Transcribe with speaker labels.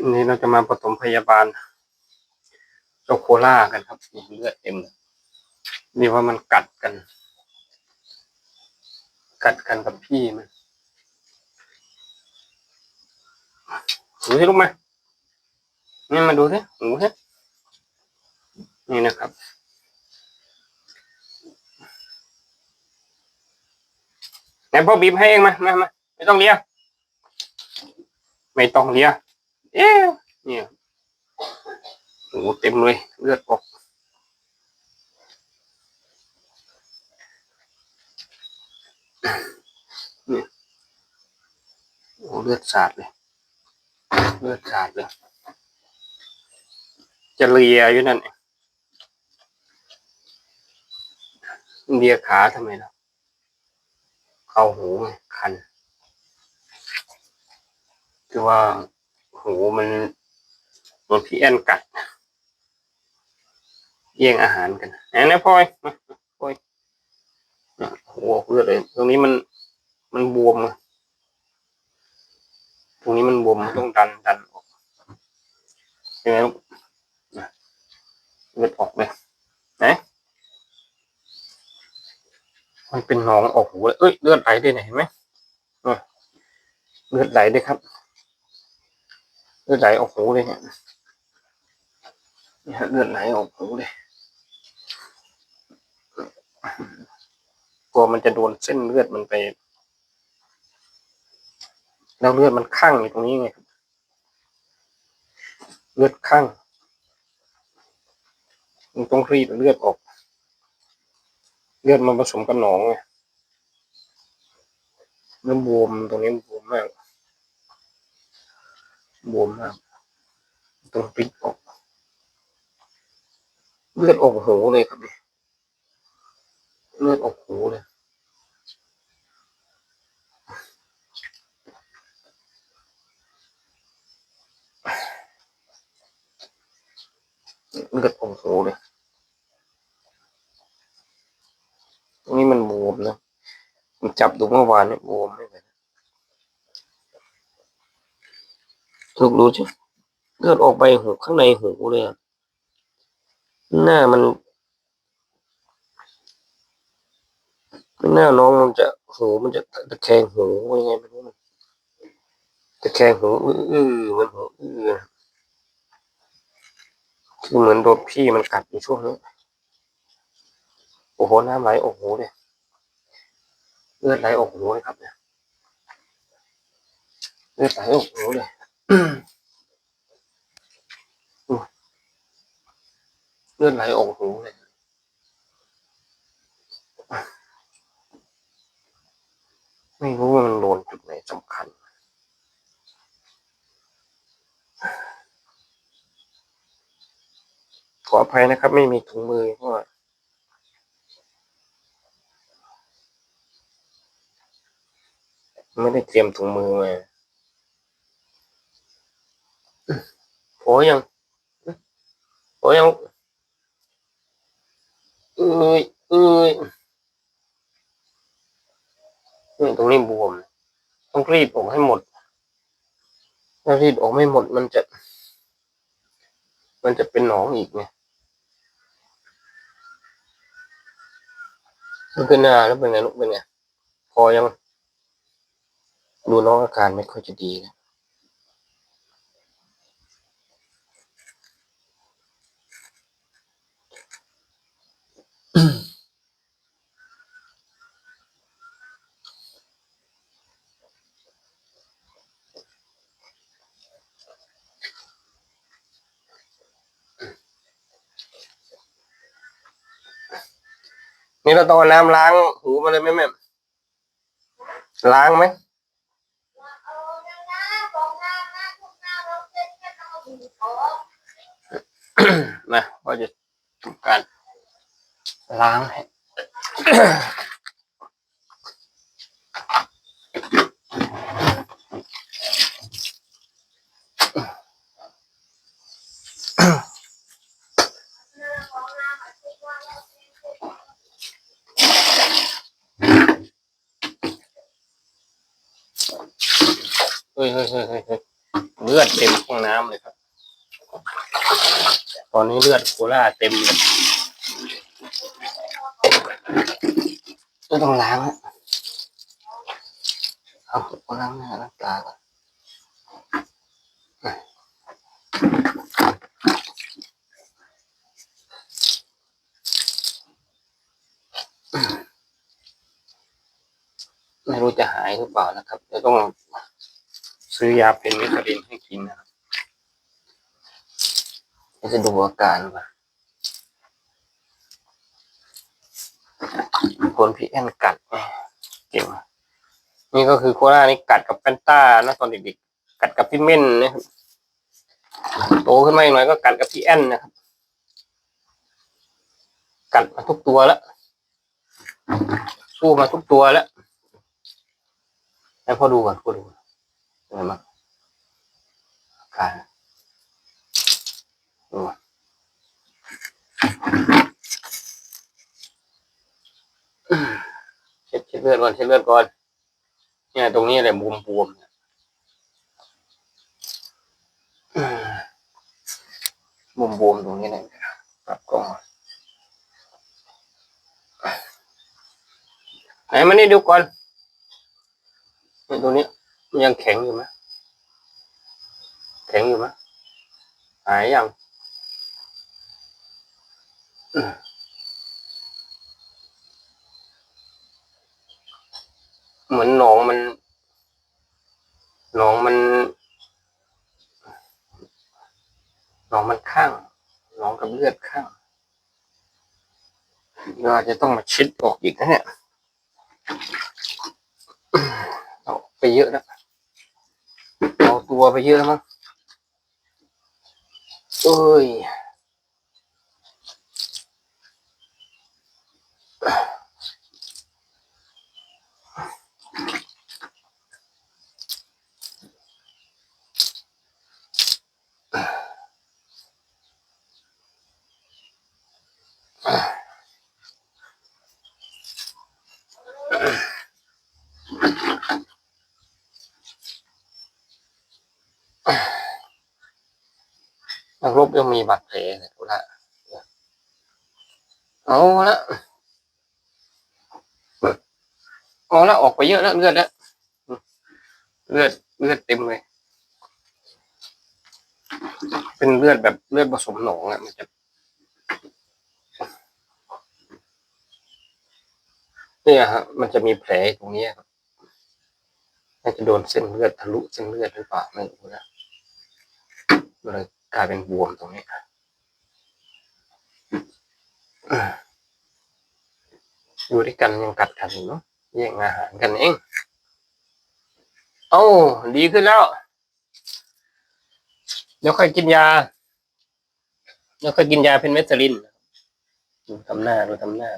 Speaker 1: วันนี้เราจะมาปฐมพยาบาลเจ้าโคล่ากันครับนี่เลือดเต็มเลยนี่ว่ามันกัดกัน กัดกันกับพี่มันดูสิลูกมานี่มาดูสิหูสินี่นะครับ ไหนพ่อบีบให้เองมามามาไม่ต้องเลียไม่ต้องเลีย เอ๊เนี่ยโอ้เต็มเลยเลือดออกนี่โอ้เลือดสาดเลย เลือดสาดเลยจะเลียอยู่นั่นเลียขาทำไมล่ะเข้าหูไงคัน คือว่า หูมันโดนพี่แอนกัดแย่งอาหารกันไหนนะพลอยมาพลอยเนี่ยโอ้โหเลือดเลย ตรงนี้มันมันบวมตรงนี้มันบวมต้องดันดันออกใช่ไหมลูกเลือดออกเลยไหนมันเป็นหนองออกหูเลยเอ้ยเลือดไหลด้วยเนี่ยเห็นไหมเลือดไหลด้วยครับ เลือดไหลออกหูเลยเนี่ยเนี่ยเลือดไหลออกหูเลยกลัวมันจะโดนเส้นเลือดมันไป แล้วเลือดมันข้างอยู่ตรงนี้ไงเลือดข้างมันต้องรีบเลือดออก เลือดมันผสมกับหนองไงแล้วบวมตรงนี้บวมมาก บวมมากต้องปิดออกเลือดออกหูเลยครับเนี่ยเลือดออกหูเลยเลือดออกหูเลยตรงนี้มันบวมนะผมจับดูเมื่อวานเนี่ยบวมไม่เป็น ลูกรู้ใช่เลือดออกไปหูข้างในหูเลยอะหน้ามันหน้าน้องมันจะหูมันจะตะแคงหูว่ายังไงไม่รู้มันตะแคงหูอื้ออื้อมันหูอื้อคือเหมือนโดนพี่มันกัดอยู่ช่วงนี้โอ้โหน้ำไหลออกหูเลยเลือดไหลออกหูเลยครับเนี่ยเลือดไหลออกหูเลย เลือดไหลออกหูเลยไม่รู้ว่ามันโดนจุดไหนสำคัญ ขออภัยนะครับ ไม่มีถุงมือเพราะไม่ได้เตรียมถุงมือมาโอ้ ยังโอ้ยังเอ้ยเอ้ยนี่ตรงนี้บวม ต้องรีดออกให้หมด ถ้ารีดออกไม่หมดมันจะ มันจะเป็นหนองอีกไงลูกเป็นหน้าแล้วเป็นไงลูกเป็นไง พอยัง ดูน้องอาการไม่ค่อยจะดีนะ นี่เราต้องเอาน้ำล้างหูมาเลยไหมแม่ล้างไหมนะก็จะทำการล้างให้ ยเฮ้ยเฮ้ยเฮ้ยเฮ้ยเลือดเต็มห้องน้ำเลยครับ ตอนนี้เลือดโคล่าเต็มเลยต้องล้างอะเอาล้างหน้าล้างตาก่อนไม่รู้จะหายหรือเปล่านะครับเดี๋ยวต้อง ซื้อยาเป็นวิตามินให้กินนะครับเดี๋ยวจะดูอาการว่าคนพี่แอนกัดเก่งนี่ก็คือโครานี่กัดกับแปนต้านะตอนเด็กๆกัดกับพี่เม่นนะครับโตขึ้นมาอีกหน่อยก็กัดกับพี่แอนนะครับ กัดมาทุกตัวแล้วสู้มาทุกตัวแล้วให้พ่อดูก่อนพ่อดูก่อน เป็นไงบ้างการดูก่อนเช็ดเช็ดเลือดก่อนเช็ดเลือดก่อน เนี่ย ตรงนี้อะไรบวมบวมๆเนี่ยบวมบวมๆตรงนี้เนี่ยปรับกล้องไหนมานี่ดูก่อนนี่ตรงนี้ มันยังแข็งอยู่ไหมแข็งอยู่ไหมหายยังเหมือนหนองมันหนองมันหนองมันข้างหนองกับเลือดข้างเราอาจจะต้องมาชิดออกอีกนะเนี่ยเอาไปเยอะแล้ว เอาตัวไปเยอะแล้วมั้งเอ้ย บยังมีบาดแผลเลยกูละเอาละเอาละออกไปเยอะแล้วเลือดแล้วเลือดเลือดเต็มเลย เป็นเลือดแบบเลือดผสมหนองอะมันจะเนี่ยฮะมันจะมีแผลตรงนี้ครับน่าจะโดนเส้นเลือดทะลุเส้นเลือดหรือเปล่าไม่รู้นะเลย กลายเป็นบวมตรงนี้อยู่ด้วยกันยังกัดกันอยู่เนาะแย่งอาหารกันเองเอ้าดีขึ้นแล้ว เดี๋ยวค่อยกินยา เดี๋ยวค่อยกินยาเพนเมสซาลินดูทำหน้าดูทำหน้า